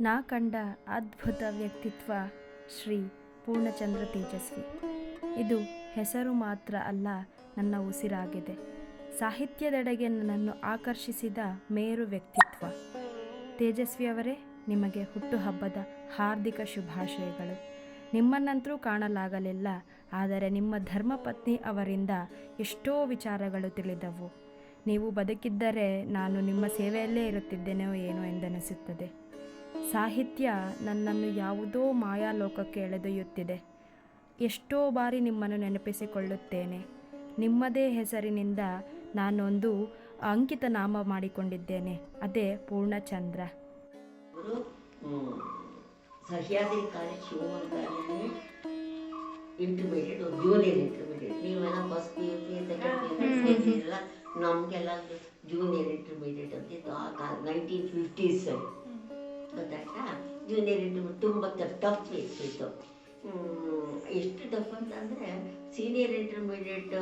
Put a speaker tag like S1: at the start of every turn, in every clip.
S1: ನಾ ಕಂಡ ಅದ್ಭುತ ವ್ಯಕ್ತಿತ್ವ ಶ್ರೀ ಪೂರ್ಣಚಂದ್ರ ತೇಜಸ್ವಿ. ಇದು ಹೆಸರು ಮಾತ್ರ ಅಲ್ಲ, ನನ್ನ ಉಸಿರಾಗಿದೆ. ಸಾಹಿತ್ಯದೆಡೆಗೆ ನನ್ನನ್ನು ಆಕರ್ಷಿಸಿದ ಮೇರು ವ್ಯಕ್ತಿತ್ವ. ತೇಜಸ್ವಿ ಅವರೇ, ನಿಮಗೆ ಹುಟ್ಟುಹಬ್ಬದ ಹಾರ್ದಿಕ ಶುಭಾಶಯಗಳು. ನಿಮ್ಮನ್ನಂತರೂ ಕಾಣಲಾಗಲಿಲ್ಲ, ಆದರೆ ನಿಮ್ಮ ಧರ್ಮಪತ್ನಿ ಅವರಿಂದ ಎಷ್ಟೋ ವಿಚಾರಗಳು ತಿಳಿದವು. ನೀವು ಬದುಕಿದ್ದರೆ ನಾನು ನಿಮ್ಮ ಸೇವೆಯಲ್ಲೇ ಇರುತ್ತಿದ್ದೇನೋ ಏನೋ ಎಂದನಿಸುತ್ತದೆ. ಸಾಹಿತ್ಯ ನನ್ನನ್ನು ಯಾವುದೋ ಮಾಯಾಲೋಕಕ್ಕೆ ಎಳೆದೊಯ್ಯುತ್ತಿದೆ. ಎಷ್ಟೋ ಬಾರಿ ನಿಮ್ಮನ್ನು ನೆನಪಿಸಿಕೊಳ್ಳುತ್ತೇನೆ. ನಿಮ್ಮದೇ ಹೆಸರಿನಿಂದ ನಾನೊಂದು ಅಂಕಿತ ನಾಮ ಮಾಡಿಕೊಂಡಿದ್ದೇನೆ. ಅದೇ ಪೂರ್ಣಚಂದ್ರ.
S2: ಅವರು ಸಹ್ಯಾದ್ರಿ ಕಾಲೇಜ್ ಶಿವಮೊಗ್ಗದಲ್ಲಿ ಇಂಟರ್ಮೀಡಿಯೇಟ್ ಜೂನಿಯರ್ ಇಂಟರ್ಮೀಡಿಯೇಟ್ ನೀವೆಲ್ಲ first P U C second P U ನಮಗೆಲ್ಲ ಜೂನಿಯರ್ ಇಂಟರ್ಮೀಡಿಯೇಟ್ ಅಂತಿತ್ತು ಆ ಕಾಲ ನೈನ್ಟೀನ್ ಫಿಫ್ಟೀಸ್ ಗೊತ್ತಾಯ್ತಾ? ಜೂನಿಯರ್ ತುಂಬ ಟಫ್ ಇರ್ತಿತ್ತು. ಎಷ್ಟು ಟಫ್ ಅಂತಂದರೆ senior intermediate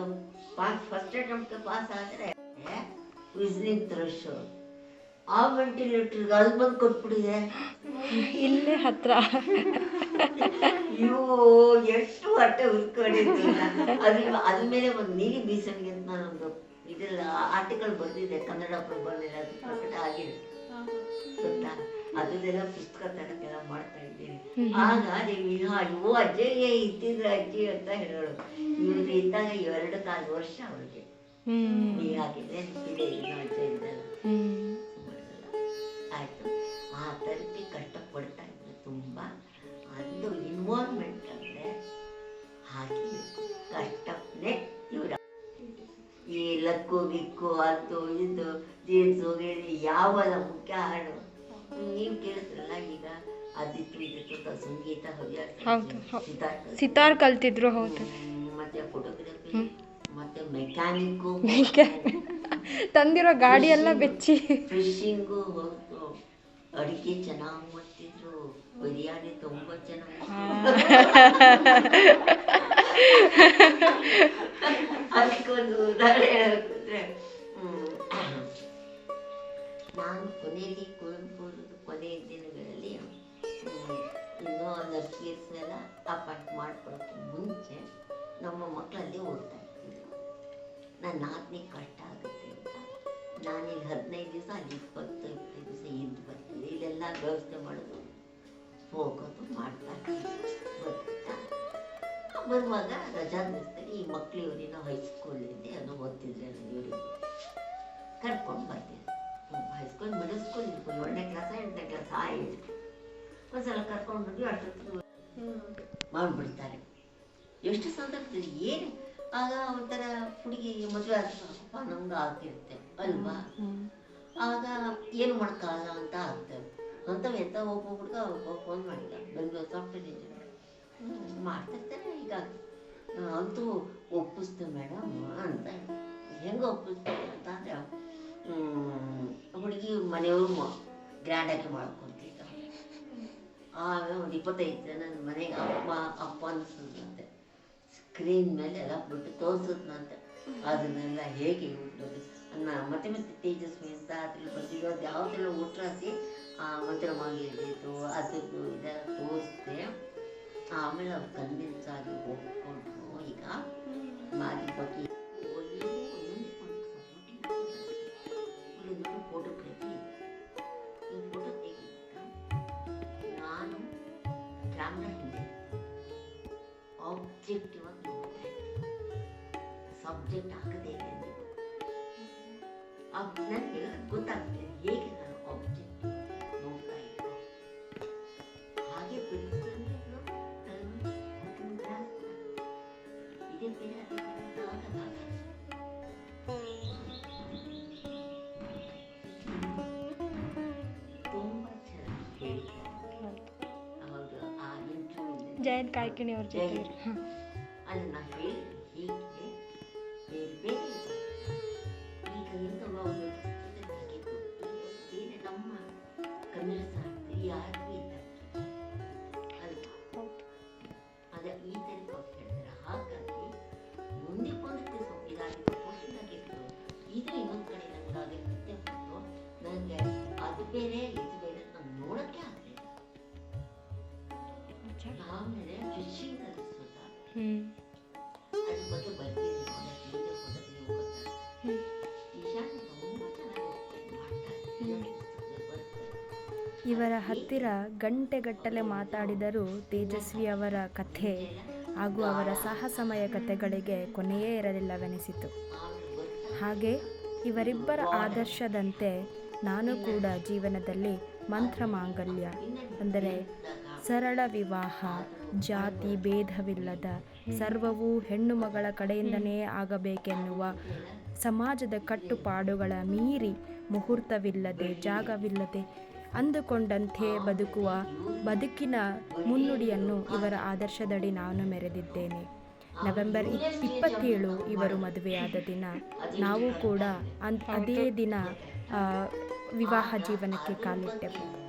S2: pass first attempt pass ಆದರೆ ವಿಸ್ನಿಂಗ್ ಥ್ರಶ್ ಆ ವೆಂಟಿಲೇಟರ್ಗೆ ಅದು ಬಂದು ಕೊಟ್ಬಿಟ್ಟಿದೆ
S1: ಇಲ್ಲೇ ಹತ್ರ.
S2: ಅಯ್ಯೋ ಎಷ್ಟು ಹೊಟ್ಟೆ ಉರ್ಕೊಂಡಿದ್ದು ಅದ್ರ ಅದ್ರ ಮೇಲೆ ಒಂದು ನೀಲಿ ಬೀಸಣಿಗೆ ಅಂತ ನಾನೊಂದು ಇದೆಲ್ಲ ಆರ್ಟಿಕಲ್ ಬಂದಿದೆ ಕನ್ನಡ ಪ್ರಬಂಧ ಅದು ಪ್ರಕಟ ಆಗಿದೆ. ಗೊತ್ತಾ? ಅದನ್ನೆಲ್ಲ ಪುಸ್ತಕ ತರಕ್ಕೆಲ್ಲ ಮಾಡ್ತಾ ಇದ್ದೀನಿ. ಆಗ ನೀವು ಅಯ್ಯೋ ಅಜ್ಜಿಗೆ ಇದ್ದಿದ್ರೆ ಅಜ್ಜಿ ಅಂತ ಹೇಳೋಳು. ಇವ್ರಿಗೆ ಇದ್ದಾಗ ಎರಡು ಕಾಲು ವರ್ಷ ಅವ್ರಿಗೆ. ಹೀಗಾಗಿದೆ ಇದೆ ಇನ್ನು ಅಜ್ಜ ಇದ್ದಲ್ಲ ಆಯಿತು. ಆ ಥರಕ್ಕೆ ಕಷ್ಟಪಡ್ತಾ ಇದ್ರು ತುಂಬಾ. ಅದು ಇನ್ವಾಲ್ವ್ಮೆಂಟ್ ಅಂದರೆ ಹಾಗೆ ಕಷ್ಟನೇ ಇವರ. ಈ ಲಕ್ಕು ಗಿಕ್ಕು ಅದು ಇದು ಜೀನ್ಸು ಯಾವ ಮುಖ್ಯ ಹಾಡು ನೀವು ಕೇಳಿದ್ರಲ್ಲ ಈಗ? ಅದಿತ್ತು ಇದಿತ್ತು ಸಂಗೀತ ಹವ್ಯಾಸ.
S1: ಸಿತಾರ್ ಕಲ್ತಿದ್ರು. ಹೌದು.
S2: ಮತ್ತೆ ಫೋಟೋಗ್ರಫಿ ಮತ್ತೆ ಮೆಕ್ಯಾನಿಕ್ಕು
S1: ತಂದಿರೋ ಗಾಡಿ ಎಲ್ಲ ಬೆಚ್ಚಿ.
S2: ಫಿಶಿಂಗು ಅಡಿಕೆ ಚೆನ್ನಾಗಿ ಮಾಡ್ತಿದ್ರು. ಬಿರಿಯಾನಿ ತುಂಬ ಚೆನ್ನಾಗಿ ಅದಕ್ಕೊಂದು ಉದಾಹರಣೆ ನಾನು ಕೊನೆಯಲ್ಲಿ ಕೊನೆಯ ದಿನಗಳಲ್ಲಿ ಇನ್ನೂ ಒಂದು ಸ್ವೀಟ್ಸ್ನೆಲ್ಲ ಅಪಾಯಿಂಟ್ ಮಾಡ್ಕೊಳಕ್ಕೆ ಮುಂಚೆ ನಮ್ಮ ಮಕ್ಕಳಲ್ಲಿ ಓದ್ತಾ ಇರ್ತಿದ್ರು. ನನ್ನ ನಾಲ್ಕನೇ ಕಷ್ಟ ಆಗುತ್ತೆ ಅಂತ. ನಾನಿಲ್ಲಿ ಹದಿನೈದು ದಿವಸ, ಅಲ್ಲಿ ಇಪ್ಪತ್ತು ಇಪ್ಪತ್ತು ದಿವಸ ಇದ್ದು ಬರ್ತೀವಿ ಇಲ್ಲೆಲ್ಲ ವ್ಯವಸ್ಥೆ ಮಾಡೋದು, ಹೋಗೋದು, ಮಾಡ್ತಾ ಗೊತ್ತಾ ಬರುವಾಗ ರಜಾ ದಿವಸದಲ್ಲಿ ಈ ಮಕ್ಳು ಇವರಿನ ಹೈಸ್ಕೂಲಿಂದ ಅದು ಓದ್ತಿದ್ರೆ ಇವರು. ಕರ್ಕೊಂಡು ಬರ್ತೀನಿ ಮಿಡಲ್ ಸ್ಕೂಲ್ ಇರ್ಬೋದು ಏಳನೇ ಕ್ಲಾಸ್ ಎಂಟನೇ ಕ್ಲಾಸ್ ಆ ಏಜ್ ಒಂದ್ಸಲ ಕರ್ಕೊಂಡು ಹೋಗಿ ಅಷ್ಟೊತ್ತಿಗೆ ಮಾಡಿಬಿಡ್ತಾರೆ ಎಷ್ಟು ಸಂದರ್ಭದಲ್ಲಿ ಏನು? ಆಗ ಒಂಥರ ಹುಡುಗಿ ಮದುವೆ ಆಗ್ಬೇಕಪ್ಪ ನಮ್ಗೆ ಆಗ್ತಿರುತ್ತೆ ಅಲ್ವಾ? ಆಗ ಏನು ಮಾಡೋಕ್ಕಾಗಲ್ಲ ಅಂತ ಆಗ್ತದೆ. ಅಂಥವು ಎಂತ ಒಬ್ಬ ಹುಡುಗ ಒಬ್ಬ ಫೋನ್ ಮಾಡಿಲ್ಲ ಬೆಂಗಳೂರು ಸಾಫ್ಟ್ವೇರ್ ಇಂಜಿನಿಯರ್ ಮಾಡ್ತಿರ್ತಾರೆ ಈಗ ಅಂತೂ ಒಪ್ಪಿಸ್ತು ಮೇಡಮ್ ಅಂತ. ಹೆಂಗೆ ಒಪ್ಪಿಸ್ತಾರೆ ಅಂದರೆ ಹುಡುಗಿ ಮನೆಯವರು ಗ್ರ್ಯಾಂಡಾಗಿ ಮಾಡ್ಕೊತಿದ್ದ ಆಮೇಲೆ ಒಂದು ಇಪ್ಪತ್ತೈದು ಜನ ಮನೆಗೆ ಅಪ್ಪ ಅಪ್ಪ ಅನಿಸ್ತದಂತೆ ಸ್ಕ್ರೀನ್ ಮೇಲೆ ಎಲ್ಲ ಬಿಟ್ಟು ತೋರಿಸಿದ್ನಂತೆ. ಅದನ್ನೆಲ್ಲ ಹೇಗೆ ಅನ್ನ ಮತ್ತೆ ಮತ್ತೆ ತೇಜಸ್ವಿ ಅಂತ ಅದ್ರಲ್ಲಿ ಬಂದಿರೋದು ಯಾವುದೆಲ್ಲ ಒಟ್ರಾಸಿ ಮಂತ್ರವಾಗಿರ್ಬೇಕು ಅದಕ್ಕೆ ಇದೆಲ್ಲ ತೋರಿಸ್ದೆ. ಆಮೇಲೆ ಅವ್ರು ಕನ್ವಿನ್ಸ್ ಆಗಿ ಒಪ್ಕೊಂಡ್ರು ಈಗ. ಆಬ್ಜೆಕ್ಟಿವ್ ಆಗಿ ನೋಡ್ತಾ ಸಬ್ಜೆಕ್ಟ್ ಆಗದೆ ಇದೆ ನನಗೆ ಗೊತ್ತಾಗ್ತದೆ ಹೇಗೆ ಇಂಥವು ಒಂದು ಇದಕ್ಕಾಗಿದ್ದು ಬೇರೆ ನಮ್ಮ ಕನ್ನಡ ಸಾಹಿತ್ಯ ಯಾರಿಗೂ
S1: ಇವರ ಹತ್ತಿರ ಗಂಟೆಗಟ್ಟಲೆ ಮಾತಾಡಿದರೂ ತೇಜಸ್ವಿ ಅವರ ಕಥೆ ಹಾಗೂ ಅವರ ಸಾಹಸಮಯ ಕಥೆಗಳಿಗೆ ಕೊನೆಯೇ ಇರಲಿಲ್ಲವೆನಿಸಿತು. ಹಾಗೆ ಇವರಿಬ್ಬರ ಆದರ್ಶದಂತೆ ನಾನು ಕೂಡ ಜೀವನದಲ್ಲಿ ಮಂತ್ರ ಮಾಂಗಲ್ಯ ಅಂದರೆ ಸರಳ ವಿವಾಹ, ಜಾತಿ ಭೇದವಿಲ್ಲದ, ಸರ್ವವೂ ಹೆಣ್ಣು ಮಗಳ ಕಡೆಯಿಂದನೇ ಆಗಬೇಕೆನ್ನುವ ಸಮಾಜದ ಕಟ್ಟುಪಾಡುಗಳ ಮೀರಿ ಮುಹೂರ್ತವಿಲ್ಲದೆ, ಜಾಗವಿಲ್ಲದೆ ಅಂದುಕೊಂಡಂತೆ ಬದುಕುವ ಬದುಕಿನ ಮುನ್ನುಡಿಯನ್ನು ಇವರ ಆದರ್ಶದಡಿ ನಾನು ಮೆರೆದಿದ್ದೇನೆ. ನವೆಂಬರ್ ಇಪ್- ಇಪ್ಪತ್ತೇಳು ಇವರು ಮದುವೆಯಾದ ದಿನ. ನಾವು ಕೂಡ ಅದೇ ದಿನ ವಿವಾಹ ಜೀವನಕ್ಕೆ ಕಾಲಿಟ್ಟೆವು.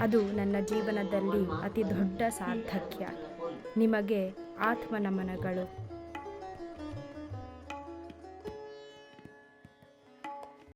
S1: ಅದು ನನ್ನ ಜೀವನದಲ್ಲಿ ಅತಿ ದೊಡ್ಡ ಸಾರ್ಥಕ್ಯ. ನಿಮಗೆ ಆತ್ಮನಮನಗಳು.